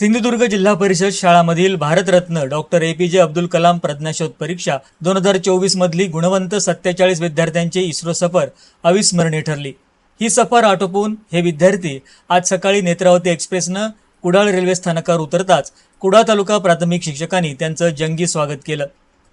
सिंधुदुर्ग जिल्हा परिषद शाळामधील Bharatratna doctor A P J Abdul Kalam प्रज्ञाशोध परीक्षा दोन हजार चोवीस मधली गुणवंत सत्तेचाळीस विद्यार्थ्यांची इस्रो सफर अविस्मरणीय ठरली. ही सफर आटोपून हे विद्यार्थी आज सकाळी नेत्रावती एक्सप्रेसनं कुडाळ रेल्वे स्थानकावर उतरताच कुडाळ तालुका प्राथमिक शिक्षकांनी त्यांचं जंगी स्वागत केलं.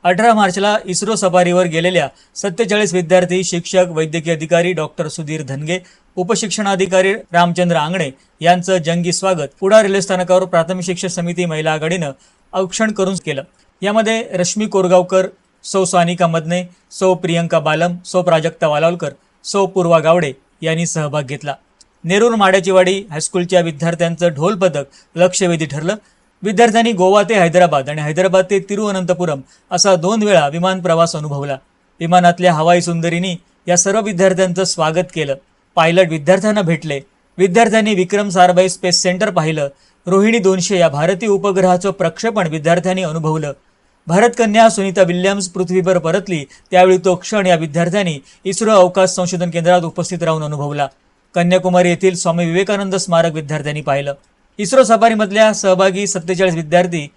अठरा मार्चला इस्रो सफारीवर गेलेल्या सत्तेचाळीस विद्यार्थी शिक्षक वैद्यकीय अधिकारी डॉक्टर सुधीर धनगे उपशिक्षणाधिकारी रामचंद्र आंगणे यांचं जंगी स्वागत पुढा रेल्वे स्थानकावर प्राथमिक शिक्षण समिती महिला आघाडीनं औक्षण करून केलं. यामध्ये रश्मी कोरगावकर सौ सानिका मदने सौ प्रियंका बालम सौ प्राजक्ता वालावलकर सौ पूर्वा गावडे यांनी सहभाग घेतला. नेरूर माड्याचीवाडी हायस्कूलच्या विद्यार्थ्यांचं ढोल पथक लक्षवेधी ठरलं. विद्यार्थ्यांनी गोवा ते हैदराबाद आणि हैदराबाद ते तिरुअनंतपुरम असा दोन वेळा विमान प्रवास अनुभवला. विमानातल्या हवाई सुंदरीनी या सर्व विद्यार्थ्यांचं स्वागत केलं. पायलट विद्यार्थ्यांना भेटले. विद्यार्थ्यांनी विक्रम साराभाई स्पेस सेंटर पाहिलं. रोहिणी दोनशे या भारतीय उपग्रहाचं प्रक्षेपण विद्यार्थ्यांनी अनुभवलं. भारतकन्या सुनीता विल्यम्स पृथ्वीवर परतली. त्यावेळी तो क्षण या विद्यार्थ्यांनी इस्रो अवकाश संशोधन केंद्रात उपस्थित राहून अनुभवला. कन्याकुमारी येथील स्वामी विवेकानंद स्मारक विद्यार्थ्यांनी पाहिलं. इस्रो सफारीमधल्या सहभागी सत्तेचाळीस विद्यार्थी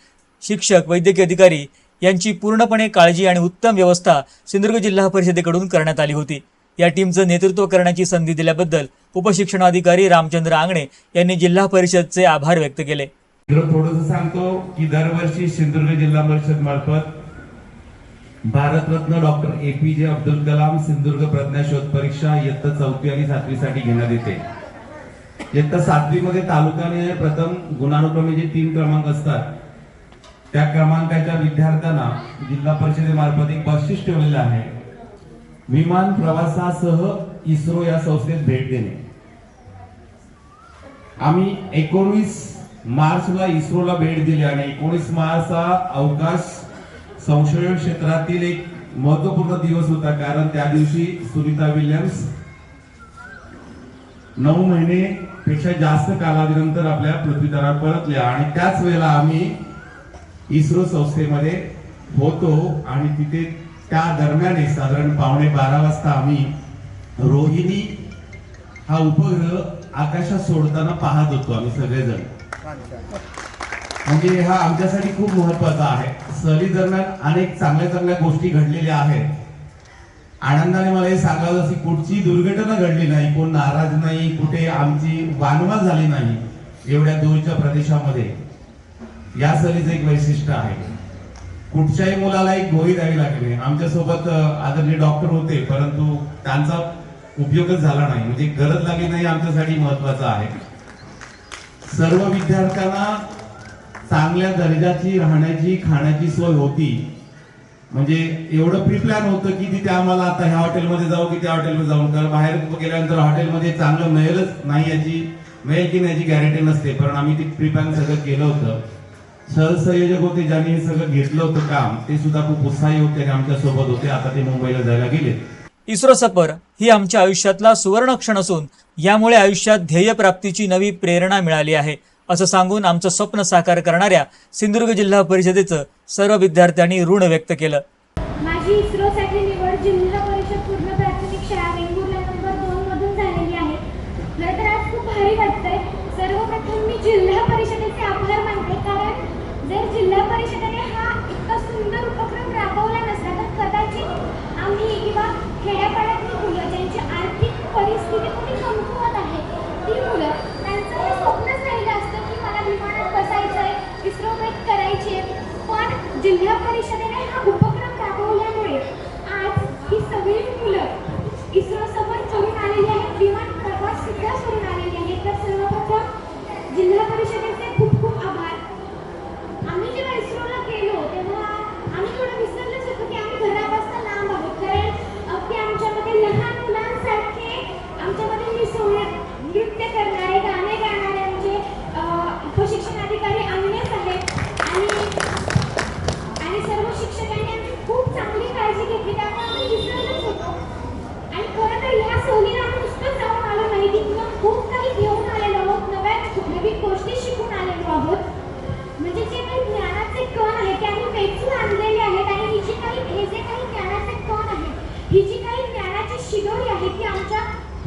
शिक्षक वैद्यकीय अधिकारी यांची पूर्णपणे काळजी आणि उत्तम व्यवस्था सिंधुदुर्ग जिल्हा परिषदेकडून करण्यात आली होती. या टीमचं नेतृत्व करण्याची संधी दिल्याबद्दल उपशिक्षणाधिकारी रामचंद्र आंगणे यांनी जिल्हा परिषदचे आभार व्यक्त केले. थोडस सांगतो की दरवर्षी सिंधुदुर्ग जिल्हा परिषद मार्फत Bharat Ratna doctor A P J Abdul Kalam Sindhudurg प्रज्ञाशोध परीक्षा इयत्ता चौथी आणि सातवीसाठी घेण्यात येते. इयत्ता सातवीमध्ये तालुकाने प्रथम गुणानुक्रमे जे तीन क्रमांक असतात. त्या क्रमांकाच्या विद्यार्थ्यांना जिल्हा परिषदेमार्फत एक बक्षीस ठेवलेलं आहे. विमान प्रवासासह इस्रो या संस्थेत भेट देणे. आम्ही एकोणवीस मार्चला इस्रोला भेट दिली आणि एकोणीस मार्च हा अवकाश संशोधन क्षेत्रातील एक महत्त्वपूर्ण दिवस होता. कारण त्या दिवशी सुनीता विल्यम्स नऊ महिने पेक्षा जास्त कालावधीनंतर आपल्या पृथ्वीदारात परतल्या आणि त्याच वेळेला आम्ही इस्रो संस्थेमध्ये होतो आणि तिथे त्या दरम्यान साधारण पावणे बारा वाजता आम्ही रोहिणी हा उपग्रह आकाशात सोडताना पाहत होतो आम्ही सगळेजण. म्हणजे हा आमच्यासाठी खूप महत्त्वाचा आहे. सहली दरम्यान अनेक चांगल्या चांगल्या गोष्टी घडलेल्या आहेत. आनंदाने मला हे सांगावं की कुठची दुर्घटना घडली नाही कोण नाराज नाही कुठे आमची वानवा झाली नाही एवढ्या दूरच्या प्रदेशामध्ये. या सहलीचं एक वैशिष्ट्य आहे. कुठच्याही मुलाला एक गोळी द्यावी लागली. आमच्या आमच्यासोबत आदरणीय डॉक्टर होते परंतु त्यांचा उपयोगच झाला नाही. म्हणजे गरज लागली नाही आमच्यासाठी महत्वाचं आहे. सर्व विद्यार्थ्यांना चांगल्या दर्जाची राहण्याची खाण्याची सोय होती. म्हणजे एवढं प्री प्लॅन होतं की तिथे आम्हाला आता ह्या हॉटेलमध्ये जाऊ की त्या हॉटेलमध्ये जाऊन कारण बाहेर गेल्यानंतर हॉटेलमध्ये चांगलं मिळेलच नाही याची मिळेल की नाही याची गॅरंटी नसते. पण आम्ही ते प्री प्लॅन सगळं केलं होतं. सहसंयोजक होते ज्यांनी हे सगळं घेतलं होतं काम ते सुद्धा खूप उत्साही होते आणि आमच्यासोबत होते. आता ते मुंबईला जायला गेले. इस्रो सफर ही आमच्या आयुष्यातला सुवर्ण क्षण असून यामुळे आयुष्यात ध्येयप्राप्तीची नवी प्रेरणा मिळाली आहे असं सांगून आमचं स्वप्न साकार करणाऱ्या सिंधुदुर्ग जिल्हा परिषदेचं सर्व विद्यार्थ्यांनी ऋण व्यक्त केलं.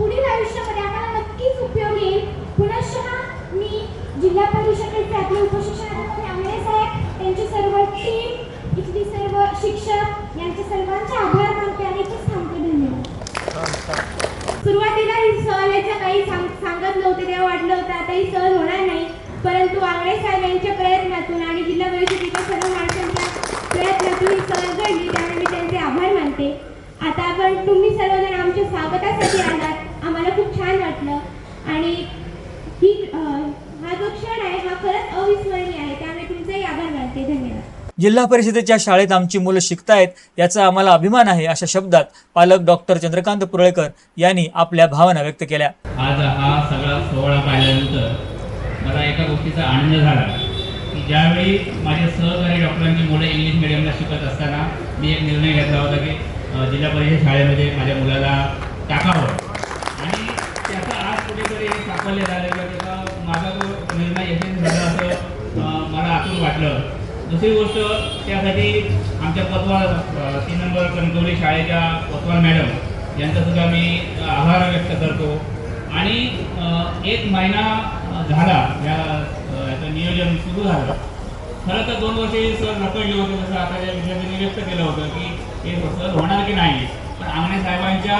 पुढील आयुष्यामध्ये आम्हाला नक्कीच उपयोग येईल. पुनश मी जिल्हा परिषदेचे आपले उपशिक्षणाधिकारी आंगळे साहेब त्यांची सर्व टीम इथली सर्व शिक्षक यांचे सर्वांचे आभार मानते आणि खूप सांगते धन्यवाद. सुरुवातीला ही याचं काही सांग सांगत नव्हते तेव्हा वाटलं होतं आता ही सहल होणार नाही. परंतु आंगळे साहेब यांच्या प्रयत्नातून आणि जिल्हा परिषदेच्या सर्व माणसांच्या प्रयत्नातून ही सहल घडली त्यामुळे मी त्यांचे आभार मानते. आता आपण तुम्ही सर्वजण आमच्या स्वागतासाठी आलात. आम्हाला खूप छान वाटलं. आणि ही हा जो क्षण आहे हा खरंच अविस्मरणीय आहे. त्यामुळे तुमचेही आभार मानते. धन्यवाद. जिल्हा परिषदेच्या शाळेत आमची मुलं शिकतायत याचा आम्हाला अभिमान आहे अशा शब्दात पालक डॉक्टर चंद्रकांत पुरळेकर यांनी आपल्या भावना व्यक्त केल्या. आज हा सगळा सोहळा पाहिल्यानंतर मला एका गोष्टीचा आनंद झाला. की ज्यावेळी माझे सहकारी डॉक्टरांची मुलं इंग्लिश मिडियमला शिकत असताना मी एक निर्णय घेतला होता की जिल्हा परिषद शाळेमध्ये माझ्या मुलाला टाकावं. कुठेतरी हे साफल्य किंवा माझा तो निर्णय यशस्वी झाला असं मला आतून वाटलं. दुसरी गोष्ट त्यासाठी आमच्या कोतवाल तीन नंबर कणकवली शाळेच्या कोतवाल मॅडम यांचा सुद्धा मी आभार व्यक्त करतो. आणि एक महिना झाला या याचं नियोजन सुरू झालं. खरं तर दोन वर्षे सर रखडले होते जसं आता या विद्यार्थ्यांनी व्यक्त केलं होतं की हे सर होणार की नाही? पण आंगणे साहेबांच्या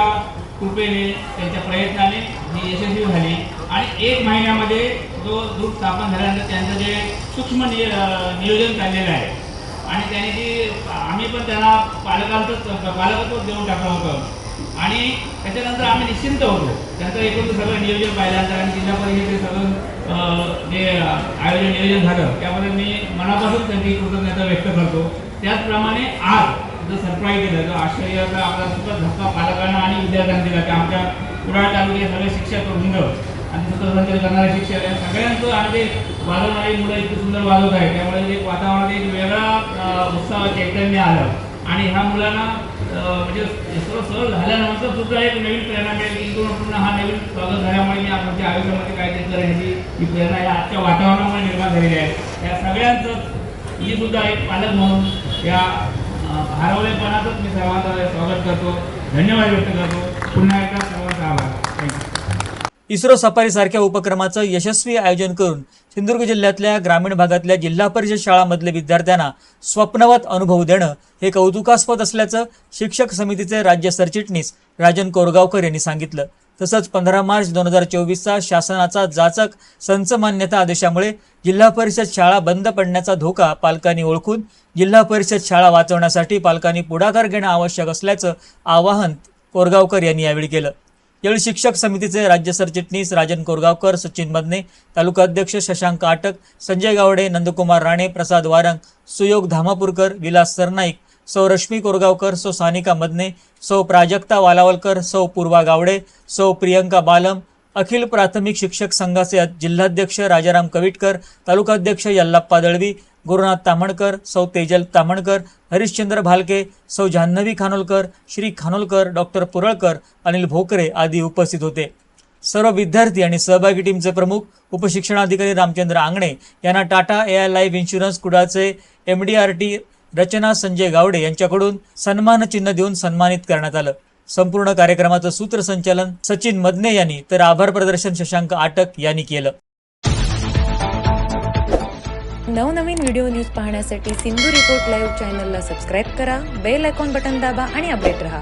कृपेने त्यांच्या प्रयत्नाने ही यशस्वी झाली. आणि एक महिन्यामध्ये जो दूध स्थापन झाल्यानंतर त्यांचं जे सूक्ष्म निय नियोजन चाललेलं आहे. आणि त्याने जी आम्ही पण त्यांना पालकांचं पालकत्व देऊन टाकलं होतं. आणि त्याच्यानंतर आम्ही निश्चिंत होतो. त्यांचं एकूण सगळं नियोजन पाहिल्यानंतर आणि जिल्हा परिषदेचे सगळं जे आयोजन नियोजन झालं. त्यामध्ये मी मनापासून त्यांची कृतज्ञता व्यक्त करतो. त्याचप्रमाणे आज जो सरप्राईज दिलं जो आश्चर्याचा आपला सुद्धा धक्का पालकांना आणि विद्यार्थ्यांना दिला की आमच्या कुडाळ तालुक्यात सगळे शिक्षक वृंद आणि सूत्रसंचालन करणारे शिक्षक या सगळ्यांचं आणि ते वाजवणारी मुलं इतकी सुंदर वाजवत आहे त्यामुळे एक वातावरणात एक वेगळा उत्साह चैतन्य आलं. आणि ह्या मुलांना म्हणजे सर्व सहज झाल्यानंतर सुद्धा एक नवीन प्रेरणा मिळेल. की इथून पुन्हा हा नवीन स्वागत झाल्यामुळे मी आमच्या आयुष्यामध्ये काहीतरी करण्याची ही प्रेरणा या आजच्या वातावरणामुळे निर्माण झालेली आहे. या सगळ्यांचं ही सुद्धा एक पालक म्हणून या अं, मी सर्वांचं स्वागत करतो. धन्यवाद व्यक्त करतो. पुन्हा एकदा सर्वांचा आभार. थँक्यू इस्रो सफारी सारख्या उपक्रमाचं यशस्वी आयोजन करून सिंधुदुर्ग जिल्ह्यातल्या ग्रामीण भागातल्या जिल्हा परिषद शाळांमधल्या विद्यार्थ्यांना स्वप्नवत अनुभव देणं हे कौतुकास्पद असल्याचं शिक्षक समितीचे राज्य सरचिटणीस राजन कोरगावकर यांनी सांगितलं. तसंच पंधरा मार्च दोन हजार चोवीसचा शासनाचा जाचक संच मान्यता आदेशामुळे जिल्हा परिषद शाळा बंद पडण्याचा धोका पालकांनी ओळखून जिल्हा परिषद शाळा वाचवण्यासाठी पालकांनी पुढाकार घेणं आवश्यक असल्याचं आवाहन कोरगावकर यांनी यावेळी केलं. यावेळी शिक्षक समितीचे राज्य सरचिटणीस राजन कोरगावकर सचिन मदने तालुका अध्यक्ष शशांक आटक संजय गावडे नंदकुमार राणे प्रसाद वारंग सुयोग धामापूरकर विलास सरनाईक सौ रश्मी कोरगावकर सौ सानिका मदने सौ प्राजक्ता वालावलकर सौ पूर्वा गावडे सौ प्रियंका बालम अखिल प्राथमिक शिक्षक संघाचे जिल्हाध्यक्ष राजाराम कविटकर तालुकाध्यक्ष यल्लाप्पा दळवी गुरुनाथ तामणकर सौ तेजल तामणकर हरिश्चंद्र भालके सौ जान्हवी खानोलकर श्री खानोलकर डॉक्टर पुरळकर अनिल भोकरे आदी उपस्थित होते. सर्व विद्यार्थी आणि सहभागी टीमचे प्रमुख उपशिक्षणाधिकारी रामचंद्र आंगणे यांना Tata A I life insurance कुडाचे M D R T Rachana Sanjay Gawade यांच्याकडून सन्मानचिन्ह देऊन सन्मानित करण्यात आलं. संपूर्ण कार्यक्रमाचं सूत्रसंचालन सचिन मदने यांनी तर आभार प्रदर्शन शशांक आटक यांनी केलं. नवनवीन व्हिडिओ न्यूज पाहण्यासाठी सिंधू रिपोर्ट लाईव्ह चॅनलला सबस्क्राईब करा बेल आयकॉन बटन दाबा आणि अपडेट रहा.